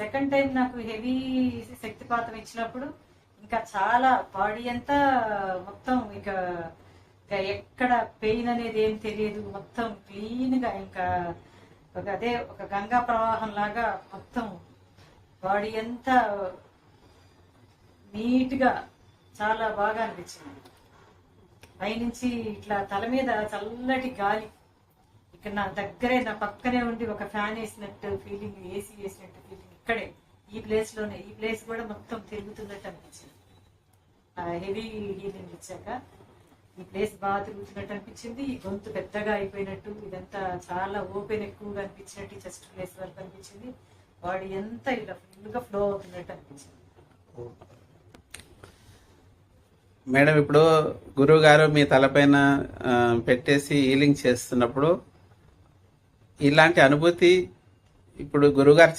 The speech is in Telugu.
సెకండ్ టైం నాకు హెవీ శక్తిపాతం ఇచ్చినప్పుడు ఇంకా చాలా బాడీ అంతా మొత్తం ఇక ఎక్కడ పెయిన్ అనేది ఏం తెలియదు. మొత్తం క్లీన్గా ఇంకా ఒక అదే ఒక గంగా ప్రవాహం లాగా మొత్తం బాడీ అంతా నీట్గా చాలా బాగా అనిపించింది. పైనుంచి ఇట్లా తల మీద చల్లటి గాలి ఇక్కడ నా దగ్గరే నా పక్కనే ఉండి ఒక ఫ్యాన్ వేసినట్టు ఫీలింగ్ ఏసీ వేసినట్టు ఈ ప్లేస్లోనే ఈ ప్లేస్ కూడా మొత్తం తిరుగుతున్నట్టు అనిపించింది. హెవీ హీలింగ్ ఇచ్చాక ఈ ప్లేస్ బాగా తిరుగుతున్నట్టు అనిపించింది. ఈ గొంతు పెద్దగా అయిపోయినట్టు ఇదంతా చాలా ఓపెన్ ఎక్కువగా అనిపించినట్టు చెస్ట్ ప్లేస్ వరకు అనిపించింది. బాడీ అంతా ఇలా ఫుల్గా ఫ్లో అవుతున్నట్టు అనిపించింది. మేడం ఇప్పుడు గురువు గారు మీ తలపైన పెట్టేసి హీలింగ్ చేస్తున్నప్పుడు ఇలాంటి అనుభూతి ఇప్పుడు గురుగారు